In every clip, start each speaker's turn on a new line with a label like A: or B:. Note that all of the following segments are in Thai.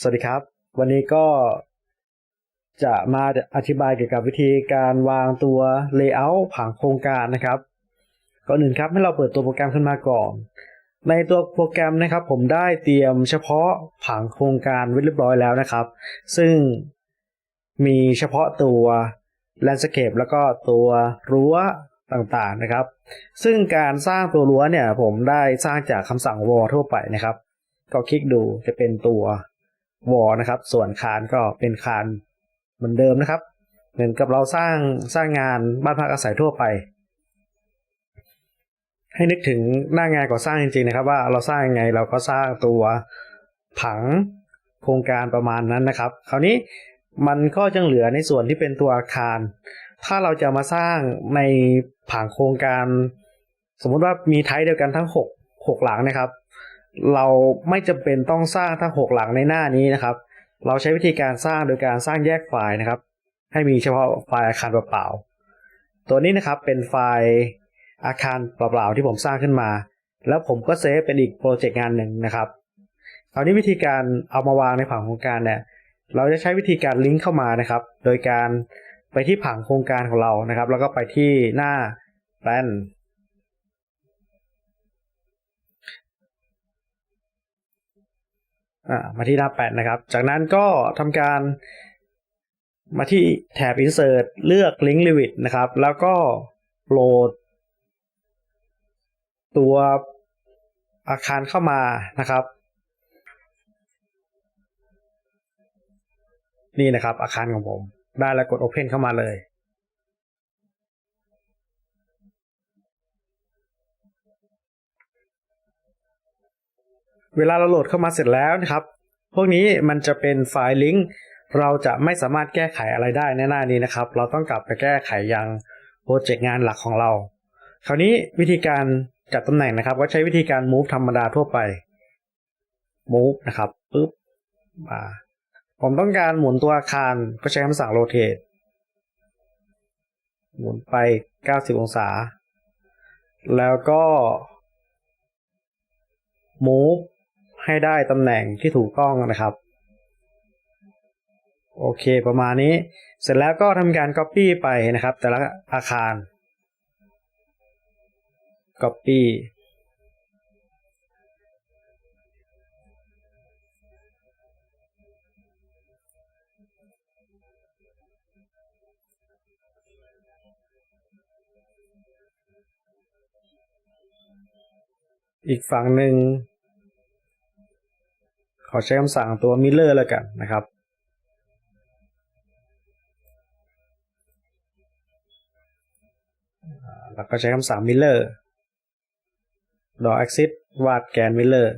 A: สวัสดีครับ วันนี้ก็จะมาอธิบายเกี่ยวกับวิธีการวางตัว Layout ผังโครงการนะครับ ก่อนอื่นครับให้เราเปิดตัวโปรแกรมขึ้นมาก่อน ในตัวโปรแกรมนะครับ ผมได้เตรียมเฉพาะผังโครงการไว้เรียบร้อยแล้วนะครับ ซึ่งมีเฉพาะตัว Landscape แล้วก็ตัวรั้วต่างๆนะครับ ซึ่งการสร้างตัวรั้วเนี่ยผมได้สร้างจากคำสั่ง wall ทั่วไปนะครับ ก็คลิกดูจะเป็นตัว วอนะครับ ส่วนคานก็เป็นคานเหมือนเดิมนะครับ เหมือนกับเราสร้างสร้างงานบ้านพักอาศัยทั่วไป ให้นึกถึงหน้างานก่อสร้างจริงๆนะครับ ว่าเราสร้างยังไงเราก็สร้างตัวผังโครงการประมาณนั้นนะครับ คราวนี้มันก็ยังเหลือในส่วนที่เป็นตัวอาคาร ถ้าเราจะมาสร้างในผังโครงการ สมมุติว่ามีไทป์เดียวกันทั้ง 6 6 หลังนะครับ เราไม่จำเป็นต้องสร้างทั้งหกหลังในหน้านี้นะครับ เราใช้วิธีการสร้างโดยการสร้างแยกไฟล์นะครับ ให้มีเฉพาะไฟล์อาคารเปล่าๆตัวนี้นะครับเป็นไฟล์อาคารเปล่าๆที่ผมสร้างขึ้นมา แล้วผมก็เซฟเป็นอีกโปรเจกต์งานหนึ่งนะครับคราวนี้วิธีการเอามาวางในผังโครงการเนี่ยเราจะใช้วิธีการลิงก์เข้ามานะครับ โดยการไปที่ผังโครงการของเรานะครับ แล้วก็ไปที่หน้าแปลน มาที่หน้าแปดนะครับ จากนั้นก็ทำการมาที่แถบ insert เลือก link limit นะครับ แล้วก็โหลด ตัวอาคารเข้ามานะครับ นี่นะครับอาคารของผม ได้แล้วกด open เข้ามาเลย เวลาเราโหลดเข้ามาเสร็จแล้วนะครับ พวกนี้มันจะเป็นไฟล์ลิงก์เราจะไม่สามารถแก้ไขอะไรได้ในหน้านี้นะครับ เราต้องกลับไปแก้ไขยังโปรเจกต์งานหลักของเรา คราวนี้วิธีการจัดตำแหน่งนะครับ ก็ใช้วิธีการ move ธรรมดาทั่วไป move นะครับปึ๊บมาผมต้องการหมุนตัวอาคารก็ใช้คำสั่ง rotate หมุนไป 90 องศา แล้วก็ move ให้ได้ตำแหน่งที่ถูกต้องนะครับ โอเคประมาณนี้ เสร็จแล้วก็ทำการ Copy ไปนะครับ แต่ละอาคาร Copy อีกฝั่งหนึ่ง อใช้คำสั่งตัว Miller แล้วกันนะครับ แล้วก็ใช้คำสั่ง Miller ดอ axis วาดแกน Miller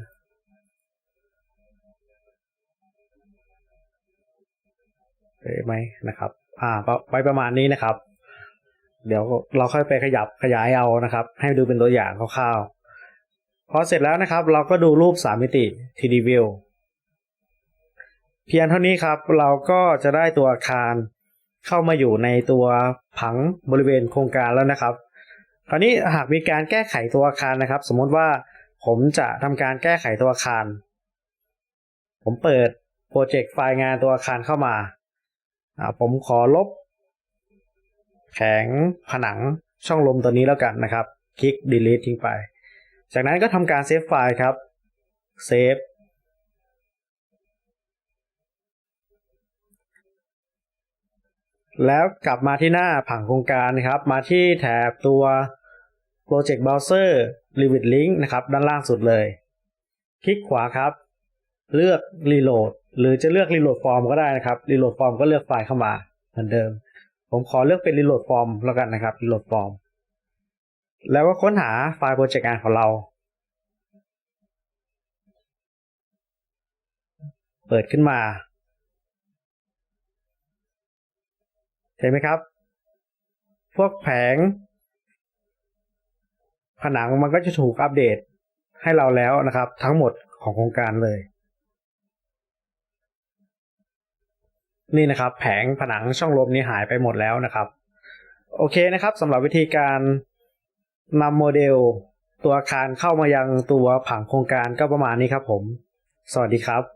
A: เห็นไหมนะครับ อ่าไว้ประมาณนี้นะครับ เดี๋ยวเราค่อยไปขยับขยายเอานะครับ ให้ดูเป็นตัวอย่างคร่าวๆ พอเสร็จแล้วนะครับ เราก็ดูรูป 3 มิติ 3D view เพียงเท่านี้ครับเราก็จะได้ตัวอาคารเข้ามาอยู่ในตัวผังบริเวณโครงการแล้วนะครับ คราวนี้หากมีการแก้ไขตัวอาคารนะครับ สมมติว่าผมจะทำการแก้ไขตัวอาคาร ผมเปิดโปรเจกต์ไฟล์งานตัวอาคารเข้ามา ผมขอลบแผงผนังช่องลมตัวนี้แล้วกันนะครับ คลิก delete ทิ้งไป จากนั้นก็ทำการเซฟไฟล์ครับ เซฟ แล้วกลับมาที่หน้าผังโครงการนะครับ มาที่แถบตัว Project Browser Revit Link นะครับ ด้านล่างสุดเลย คลิกขวาครับ เลือก Reload หรือจะเลือก Reload Form ก็ได้นะครับ Reload Form ก็เลือกไฟล์เข้ามาเหมือนเดิม ผมขอเลือกเป็น Reload Form แล้วกันนะครับ Reload Form แล้วก็ค้นหาไฟล์โปรเจกต์งานของเรา เปิดขึ้นมา เห็นไหมครับ พวกแผง ผนังมันก็จะถูกอัปเดตให้เราแล้วนะครับ ทั้งหมดของโครงการเลย นี่นะครับ แผงผนังช่องลมนี้หายไปหมดแล้วนะครับ โอเคนะครับสำหรับวิธีการนำโมเดลตัวอาคารเข้ามายังตัวผังโครงการก็ประมาณนี้ครับผม สวัสดีครับ